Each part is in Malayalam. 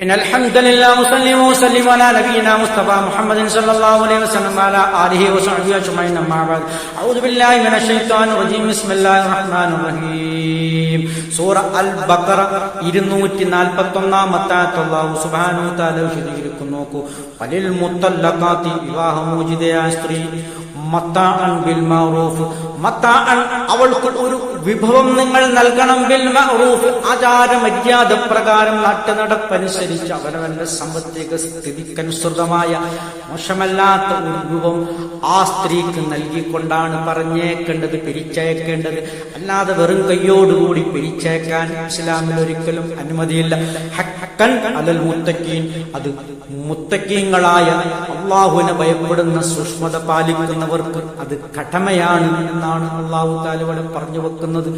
إن الحمد لله وصلي وسلم على نبينا مصطفى محمد صلى الله عليه وسلم وعلى آله وصحبه أجمعين أما بعد أعوذ بالله من الشيطان الرجيم بسم الله الرحمن الرحيم സൂറ അൽ ബക്കറ ഇരുന്നൂറ്റി നാൽപ്പത്തി ഒന്നാമത്തെ അള്ളാഹു സുബാനു താല വിശദീകരിക്കുന്നു നോക്കൂ പലിൽ മുത്തല്ലക്കാത്തി വിവാഹമോചിതയായ സ്ത്രീ മത്താഅൻ ബിൽ മഅറൂഫ് മത്താഅൻ അവൾക്ക് ഒരു വിഭവം നിങ്ങൾ നൽകണം. ബിൽ മഅറൂഫ് ആചാര മര്യാദ പ്രകാരം നാട്ടുനടപ്പനുസരിച്ച് അവനവന്റെ സാമ്പത്തിക സ്ഥിതിക്കനുസൃതമായ മോശമല്ലാത്ത ഒരു വിഭവം ആ സ്ത്രീക്ക് നൽകിക്കൊണ്ടാണ് പറഞ്ഞേക്കേണ്ടത് പിരിച്ചയക്കേണ്ടത്. അല്ലാതെ വെറും കയ്യോടുകൂടി പിരിച്ചേക്കാൻ ഇസ്ലാമിൽ ഒരിക്കലും അനുമതിയില്ല. ഹക്കൻ അലൽ മുത്തക്കീൻ. അത് മുത്തക്കീങ്ങളായ അള്ളാഹുവിനെ ഭയപ്പെടുന്ന സൂക്ഷ്മത പാലിക്കുന്നവർക്ക് അത് കടമയാണ് എന്നാണ് അള്ളാഹു താലുവിടെ പറഞ്ഞു വെക്കുന്നത്.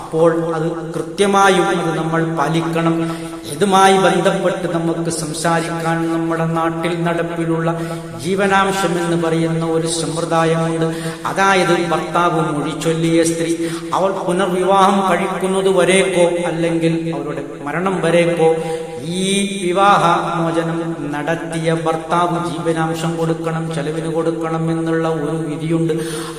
അപ്പോൾ അത് കൃത്യമായും അത് നമ്മൾ പാലിക്കണം. ഇതുമായി ബന്ധപ്പെട്ട് നമുക്ക് സംസാരിക്കാൻ നമ്മുടെ നാട്ടിൽ നടപ്പിലുള്ള ജീവനാംശം എന്ന് പറയുന്ന ഒരു സമ്പ്രദായമുണ്ട്. അതായത് ഭർത്താവ് മൊഴിച്ചൊല്ലിയ സ്ത്രീ അവൾ പുനർവിവാഹം കഴിക്കുന്നത് വരേക്കോ അല്ലെങ്കിൽ അവരുടെ മരണം വരേക്കോ ഈ വിവാഹ മോചനം നടത്തിയ ഭർത്താവ് ജീവനാംശം കൊടുക്കണം ചെലവിന് കൊടുക്കണം എന്നുള്ള ഒരു വിധിയുണ്ട്.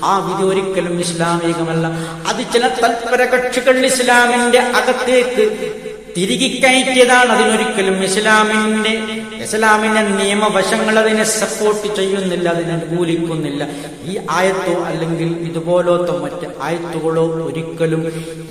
ആ വിധി ഒരിക്കലും ഇസ്ലാമികമല്ല. അത് ചില തൽപര കക്ഷികൾ ഇസ്ലാമിന്റെ അകത്തേക്ക് തിരികെ കയറ്റിയതാണ്. അതിനൊരിക്കലും ഇസ്ലാമിന്റെ ഇസ്ലാമിന്റെ നിയമവശങ്ങൾ അതിനെ സപ്പോർട്ട് ചെയ്യുന്നില്ല അതിനെ അനുകൂലിക്കുന്നില്ല. ഈ ആയത്തോ അല്ലെങ്കിൽ ഇതുപോലത്തെ മറ്റ് ആയത്തുകളോ ഒരിക്കലും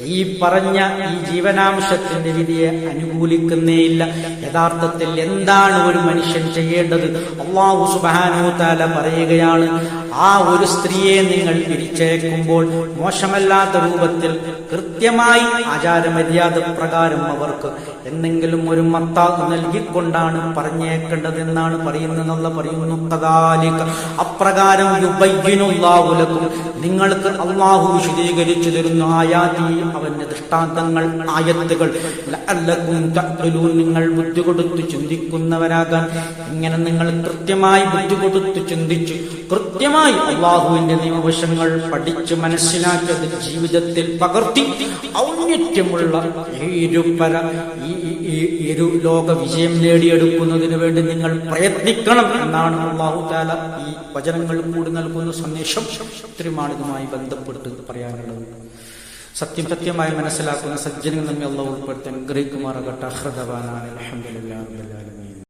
ഈ പറഞ്ഞ ഈ ജീവനാംശത്തിന്റെ രീതിയെ അനുകൂലിക്കുന്നേയില്ല. യഥാർത്ഥത്തിൽ എന്താണ് ഒരു മനുഷ്യൻ ചെയ്യേണ്ടത്? അള്ളാഹു സുബാനോ താല പറയുകയാണ് ആ ഒരു സ്ത്രീയെ നിങ്ങൾ പിരിച്ചേക്കുമ്പോൾ മോശമല്ലാത്ത രൂപത്തിൽ കൃത്യമായി ആചാരമര്യാദ പ്രകാരം അവർക്ക് എന്തെങ്കിലും ഒരു മത്ത നൽകിക്കൊണ്ടാണ് പറഞ്ഞേക്കേണ്ടതെന്നാണ് പറയുന്നതെന്നുള്ള പറയുന്നു. കദാലിക. അപ്രകാരം നിങ്ങൾക്ക് അള്ളാഹു വിശദീകരിച്ചു തരുന്ന ആയാതി അവന്റെ ദൃഷ്ടാന്തങ്ങൾ ആയത്തുകൾ. നിങ്ങൾ ബുദ്ധി കൊടുത്ത് ചിന്തിക്കുന്നവരാകാൻ. ഇങ്ങനെ നിങ്ങൾ കൃത്യമായി ബുദ്ധി കൊടുത്ത് ചിന്തിച്ചു. കൃത്യമായി അള്ളാഹുവിന്റെ നിയമവശങ്ങൾ പഠിച്ച് മനസ്സിലാക്കിയത് ജീവിതത്തിൽ പകർത്തി. ഔന്നത്യമുള്ള ഇരുപര ഇരു ലോക വിജയം നേടിയെടുക്കുന്നതിന് വേണ്ടി നിങ്ങൾ പ്രയത്നിക്കണം എന്നാണ് അള്ളാഹു താല ഈ വചനങ്ങൾ കൂടി നൽകുന്ന സന്ദേശം. ഇതുമായി ബന്ധപ്പെട്ട് പറയാനുള്ളത്. സത്യം സത്യമായി മനസ്സിലാക്കുന്ന സജ്ജനങ്ങൾ നമ്മെ അള്ളാഹു ഉൾപ്പെടുത്താൻ ഗ്രഹിക്കുമാറാകട്ടെ. അഹ്രദവാനാണ് അലഹമുല്ലാ